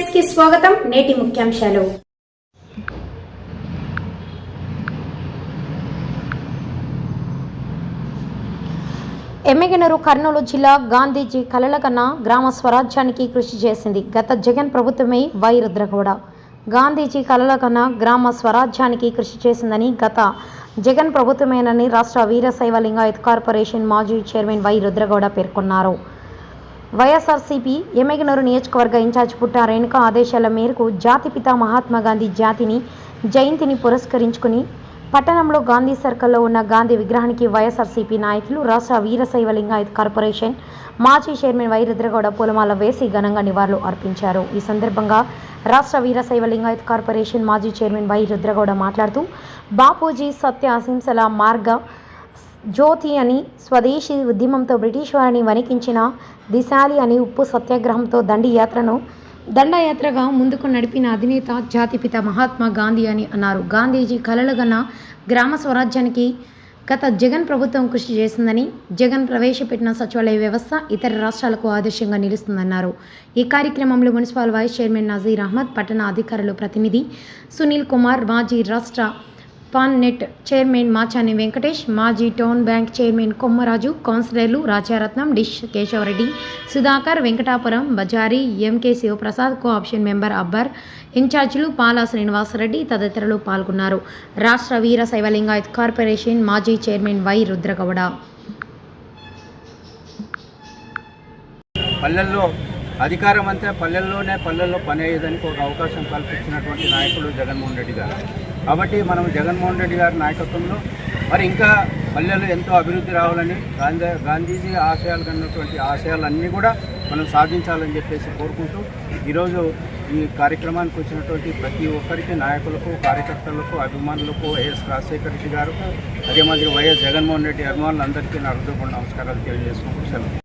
స్వాగతం నేటి ముఖ్యాంశాలు. ఎమ్మిగనూరు కర్నూలు జిల్లా గాంధీజీ కలలకన్న గ్రామ స్వరాజ్యానికి కృషి చేసింది గత జగన్ ప్రభుత్వమే వై రుద్రగౌడ గాంధీజీ కలలకన్న గ్రామ స్వరాజ్యానికి కృషి చేసిందని గత జగన్ ప్రభుత్వమేనని రాష్ట్ర వీరశైవ లింగాయత్ కార్పొరేషన్ మాజీ చైర్మన్ వై రుద్రగౌడ పేర్కొన్నారు. వైఎస్ఆర్సీపీ ఎమ్మెగనూరు నియోజకవర్గ ఇన్ఛార్జ్ పుట్ట రేణుక ఆదేశాల మేరకు జాతిపిత మహాత్మా గాంధీ జాతిని జయంతిని పురస్కరించుకుని పట్టణంలో గాంధీ సర్కిల్లో ఉన్న గాంధీ విగ్రహానికి వైఎస్ఆర్సీపీ నాయకులు రాష్ట్ర వీరశైవ లింగాయత్ కార్పొరేషన్ మాజీ చైర్మన్ వై రుద్రగౌడ పూలమాల వేసి ఘనంగా నివాళులు అర్పించారు. ఈ సందర్భంగా రాష్ట్ర వీరశైవ లింగాయత్ కార్పొరేషన్ మాజీ చైర్మన్ వై రుద్రగౌడ మాట్లాడుతూ బాపూజీ సత్య అహింసల మార్గ జ్యోతి అని స్వదేశీ ఉద్యమంతో బ్రిటిష్ వారిని వణికించిన దిశాలి అని ఉప్పు సత్యాగ్రహంతో దండియాత్రను దండయాత్రగా ముందుకు నడిపిన అధినేత జాతిపిత మహాత్మా గాంధీ అని అన్నారు. గాంధీజీ కలలుగన్న గ్రామ స్వరాజ్యానికి గత జగన్ ప్రభుత్వం కృషి చేసిందని జగన్ ప్రవేశపెట్టిన సచివాలయ వ్యవస్థ ఇతర రాష్ట్రాలకు ఆదర్శంగా నిలుస్తుందన్నారు. ఈ కార్యక్రమంలో municipal vice chairman Nazeer Ahmed పట్టణ అధికారులు ప్రతినిధి సునీల్ కుమార్ మాజీ రాష్ట్ర pan net chairman Machani Venkatesh మాజీ టౌన్ బ్యాంక్ చైర్మన్ కొమ్మరాజు కౌన్సిలర్లు రాజారత్నం డిష్ కేశవరెడ్డి సుధాకర్ వెంకటాపురం బజారి MK Sivaprasad co option member అబ్బర్ ఇన్ఛార్జీలు పాలా శ్రీనివాసరెడ్డి తదితరులు పాల్గొన్నారు. రాష్ట్ర వీర శైవలింగాయత్ కార్పొరేషన్ మాజీ చైర్మన్ వై రుద్రగౌడ. పల్లెల్లో అధికారం అంతా పల్లెల్లోనే పల్లెల్లో పని అయ్యేదానికి ఒక అవకాశం కల్పించినటువంటి నాయకులు జగన్మోహన్ రెడ్డి గారు. కాబట్టి మనం జగన్మోహన్ రెడ్డి గారి నాయకత్వంలో మరి ఇంకా పల్లెలు ఎంతో అభివృద్ధి రావాలని గాంధీ గాంధీజీ ఆశయాలు కన్నటువంటి ఆశయాలన్నీ కూడా మనం సాధించాలని చెప్పేసి కోరుకుంటూ ఈరోజు ఈ కార్యక్రమానికి వచ్చినటువంటి ప్రతి ఒక్కరికి నాయకులకు కార్యకర్తలకు అభిమానులకు వైఎస్ రాజశేఖర రెడ్డి గారు అదే మాదిరి వైఎస్ జగన్మోహన్ రెడ్డి అభిమానులందరికీ నా హృదయపూర్ణ నమస్కారాలు తెలియజేసుకుంటూ సెలవు.